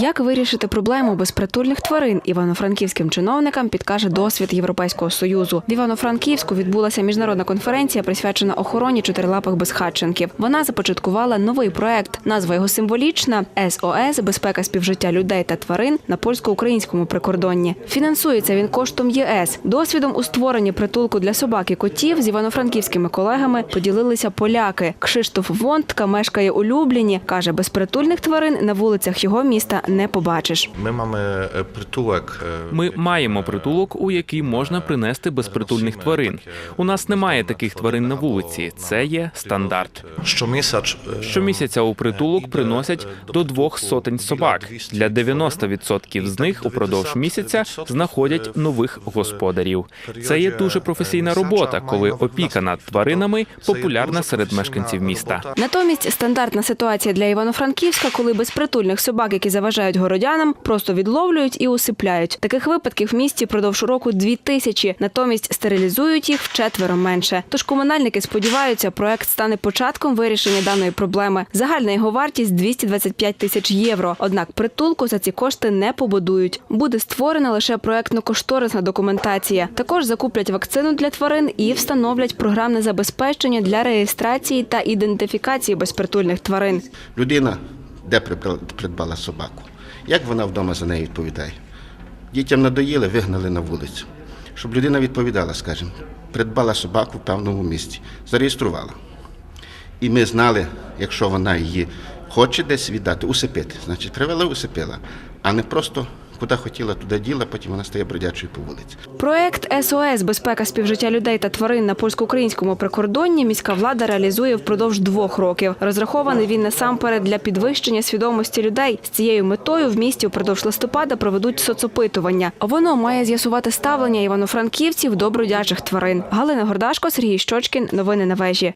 Як вирішити проблему безпритульних тварин івано-франківським чиновникам підкаже досвід Європейського союзу. В Івано-Франківську відбулася міжнародна конференція, присвячена охороні чотирилапих безхатченків. Вона започаткувала новий проект. Назва його символічна СОС безпека співжиття людей та тварин на польсько-українському прикордонні. Фінансується він коштом ЄС. Досвідом у створенні притулку для собак і котів з івано-франківськими колегами поділилися поляки. Кшиштоф Вонтка мешкає у Любліні. каже, безпритульних тварин на вулицях його міста не побачиш. Ми маємо е, притулок. е, Ми маємо притулок, у який можна принести безпритульних тварин. У нас немає таких тварин на вулиці. Це є стандарт. Е, Щомісяця у притулок приносять до двох сотень собак. Для 90% з них упродовж місяця знаходять нових господарів. Це є дуже професійна робота, коли опіка над тваринами популярна серед мешканців міста. Натомість стандартна ситуація для Івано-Франківська, коли безпритульних собак, які заважають городянам, просто відловлюють і усипляють. Таких випадків в місті продовж року дві тисячі. Натомість стерилізують їх вчетверо менше. Тож комунальники сподіваються, проект стане початком вирішення даної проблеми. Загальна його вартість 225 тисяч євро. Однак притулку за ці кошти не побудують. Буде створена лише проектно-кошторисна документація. Також закуплять вакцину для тварин і встановлять програмне забезпечення для реєстрації та ідентифікації безпритульних тварин. Людина де придбала- собаку? Як вона вдома за неї відповідає? Дітям надоїли, вигнали на вулицю. Щоб людина відповідала, скажімо, придбала собаку в певному місці, зареєструвала. І ми знали, якщо вона її хоче десь віддати, усипити, значить привела, усипила, а не просто куди хотіла, туди діла, потім вона стає бродячою по вулиці. Проект СОС безпека співжиття людей та тварин на польсько-українському прикордонні міська влада реалізує впродовж двох років. Розрахований він насамперед для підвищення свідомості людей. З цією метою в місті впродовж листопада проведуть соцопитування. Воно має з'ясувати ставлення івано-франківців до бродячих тварин. Галина Гордашко, Сергій Щочкін. Новини на вежі.